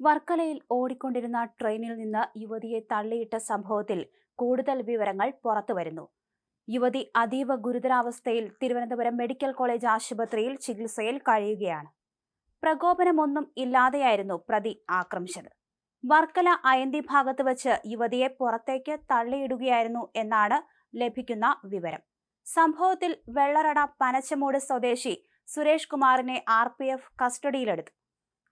വർക്കലയിൽ ഓടിക്കൊണ്ടിരുന്ന ട്രെയിനിൽ നിന്ന് യുവതിയെ തള്ളിയിട്ട സംഭവത്തിൽ കൂടുതൽ വിവരങ്ങൾ പുറത്തുവരുന്നു. യുവതി അതീവ ഗുരുതരാവസ്ഥയിൽ തിരുവനന്തപുരം മെഡിക്കൽ കോളേജ് ആശുപത്രിയിൽ ചികിത്സയിൽ കഴിയുകയാണ്. പ്രകോപനമൊന്നും ഇല്ലാതെയായിരുന്നു പ്രതി ആക്രമിച്ചത്. വർക്കല അയന്തി ഭാഗത്ത് വച്ച് യുവതിയെ പുറത്തേക്ക് തള്ളിയിടുകയായിരുന്നു എന്നാണ് ലഭിക്കുന്ന വിവരം. സംഭവത്തിൽ വെള്ളറട പനച്ചമൂട് സ്വദേശി സുരേഷ് കുമാറിനെ ആർ പി എഫ് കസ്റ്റഡിയിലെടുത്തു.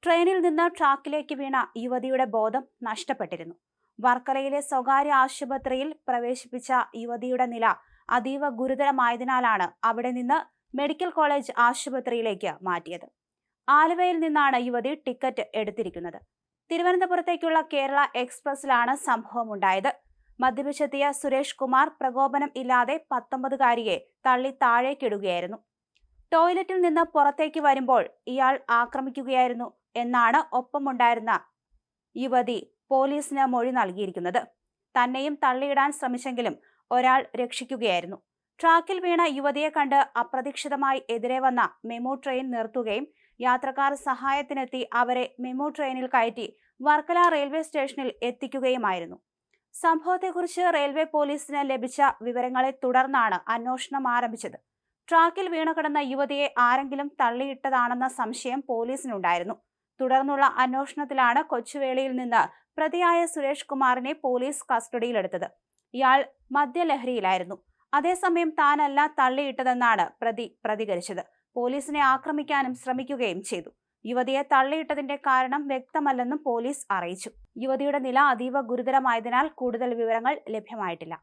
ട്രെയിനിൽ നിന്ന് ട്രാക്കിലേക്ക് വീണ യുവതിയുടെ ബോധം നഷ്ടപ്പെട്ടിരുന്നു. വർക്കലയിലെ സ്വകാര്യ ആശുപത്രിയിൽ പ്രവേശിപ്പിച്ച യുവതിയുടെ നില അതീവ ഗുരുതരമായതിനാലാണ് അവിടെ നിന്ന് മെഡിക്കൽ കോളേജ് ആശുപത്രിയിലേക്ക് മാറ്റിയത്. ആലുവയിൽ നിന്നാണ് യുവതി ടിക്കറ്റ് എടുത്തിരിക്കുന്നത്. തിരുവനന്തപുരത്തേക്കുള്ള കേരള എക്സ്പ്രസിലാണ് സംഭവം ഉണ്ടായത് മദ്യപിച്ചെത്തിയ സുരേഷ് കുമാർ പ്രകോപനം ഇല്ലാതെ പത്തൊമ്പതുകാരിയെ തള്ളി താഴേക്കിടുകയായിരുന്നു. ടോയ്ലറ്റിൽ നിന്ന് പുറത്തേക്ക് വരുമ്പോൾ ഇയാൾ ആക്രമിക്കുകയായിരുന്നു. എന്നാണ് ഒപ്പമുണ്ടായിരുന്ന യുവതി പോലീസിന് മൊഴി നൽകിയിരിക്കുന്നത്. തന്നെയും തള്ളിയിടാൻ ശ്രമിച്ചെങ്കിലും ഒരാൾ രക്ഷിക്കുകയായിരുന്നു. ട്രാക്കിൽ വീണ യുവതിയെ കണ്ട് അപ്രതീക്ഷിതമായി എതിരെ വന്ന മെമു ട്രെയിൻ നിർത്തുകയും യാത്രക്കാർ സഹായത്തിനെത്തി അവരെ മെമു ട്രെയിനിൽ കയറ്റി വർക്കല റെയിൽവേ സ്റ്റേഷനിൽ എത്തിക്കുകയുമായിരുന്നു. സംഭവത്തെക്കുറിച്ച് റെയിൽവേ പോലീസിന് ലഭിച്ച വിവരങ്ങളെ തുടർന്നാണ് അന്വേഷണം ആരംഭിച്ചത്. ട്രാക്കിൽ വീണുകിടന്ന യുവതിയെ ആരെങ്കിലും തള്ളിയിട്ടതാണെന്ന സംശയം പോലീസിനുണ്ടായിരുന്നു. തുടർന്നുള്ള അന്വേഷണത്തിലാണ് കൊച്ചുവേളിയിൽ നിന്ന് പ്രതിയായ സുരേഷ് കുമാറിനെ പോലീസ് കസ്റ്റഡിയിലെടുത്തത്. ഇയാൾ മദ്യലഹരിയിലായിരുന്നു. അതേസമയം താനല്ല തള്ളിയിട്ടതെന്നാണ് പ്രതി പ്രതികരിച്ചത്. പോലീസിനെ ആക്രമിക്കാനും ശ്രമിക്കുകയും ചെയ്തു. യുവതിയെ തള്ളിയിട്ടതിന്റെ കാരണം വ്യക്തമല്ലെന്നും പോലീസ് അറിയിച്ചു. യുവതിയുടെ നില അതീവ ഗുരുതരമായതിനാൽ കൂടുതൽ വിവരങ്ങൾ ലഭ്യമായിട്ടില്ല.